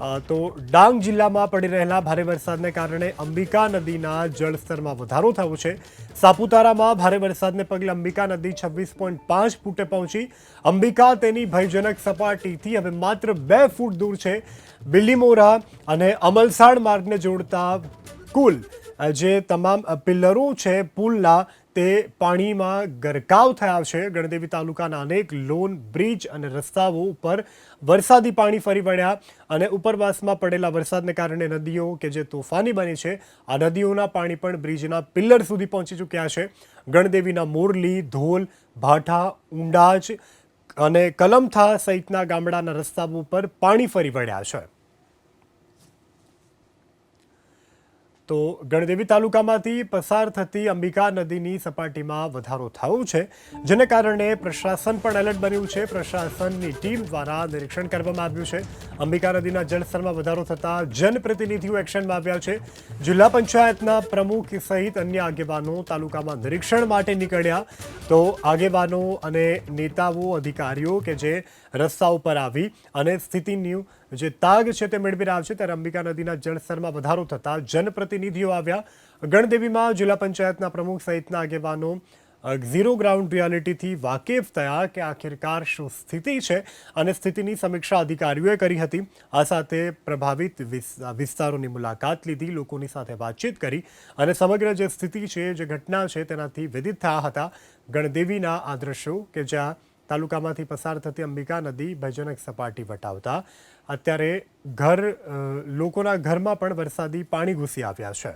તો ડાંગ જિલ્લામાં પડી રહેલા ભારે વરસાદને કારણે અંબિકા નદીના જળસ્તરમાં વધારો થયો છે. સાપુતારામાં ભારે વરસાદને પગલે અંબિકા નદી છવ્વીસ પોઈન્ટ પાંચ ફૂટે પહોંચી. અંબિકા તેની ભયજનક સપાટીથી હવે માત્ર બે ફૂટ દૂર છે. બિલીમોરા અને અમલસાડ માર્ગને જોડતા કુલ જે તમામ પિલ્લરો છે પુલના, તે પાણીમાં ગરકાવ થયા છે. ગણદેવી તાલુકાના અનેક લોન, બ્રિજ અને રસ્તાઓ ઉપર વરસાદી પાણી ફરી વળ્યા અને ઉપરવાસમાં પડેલા વરસાદને કારણે નદીઓ કે જે તોફાની બની છે, આ નદીઓના પાણી પણ બ્રિજના પિલ્લર સુધી પહોંચી ચૂક્યા છે. ગણદેવીના મોરલી, ધોલ, ભાઠા, ઊંડાજ અને કલમથા સહિતના ગામડાના રસ્તાઓ ઉપર પાણી ફરી વળ્યા છે. તો ગણદેવી તાલુકામાંથી પસાર થતી અંબિકા નદીની સપાટીમાં વધારો થયો છે, જેને કારણે પ્રશાસન પણ એલર્ટ બન્યું છે. પ્રશાસનની ટીમ દ્વારા નિરીક્ષણ કરવામાં આવ્યું છે. અંબિકા નદીના જળસ્તરમાં વધારો થતાં જનપ્રતિનિધિઓ એક્શનમાં આવ્યા છે. જિલ્લા પંચાયતના પ્રમુખ સહિત અન્ય આગેવાનો તાલુકામાં નિરીક્ષણ માટે નીકળ્યા. તો આગેવાનો અને નેતાઓ, અધિકારીઓ કે જે રસ્તા ઉપર આવી અને સ્થિતિની જે તાગ છે તે મેળવી રહ્યા છે, ત્યારે અંબિકા નદીના જળસ્તરમાં વધારો થતાં જનપ્રતિનિધિઓ આવ્યા. ગણદેવીમાં જિલ્લા પંચાયતના પ્રમુખ સહિતના આગેવાનો ઝીરો ગ્રાઉન્ડ રિયાલિટીથી વાકેફ થયા કે આખિરકાર શું સ્થિતિ છે અને સ્થિતિની સમીક્ષા અધિકારીઓએ કરી હતી. આ સાથે પ્રભાવિત વિસ- વિસ્તારોની મુલાકાત લીધી, લોકોની સાથે વાતચીત કરી અને સમગ્ર જે સ્થિતિ છે, જે ઘટના છે તેનાથી વિદિત થયા હતા. ગણદેવીના આ દ્રશ્યો કે જ્યાં તાલુકામાંથી પસાર થતી અંબિકા નદી ભયજનક સપાટી વટાવતા. અત્યારે ઘર લોકોના ઘરમાં પણ વરસાદી પાણી ઘૂસી આવ્યા છે.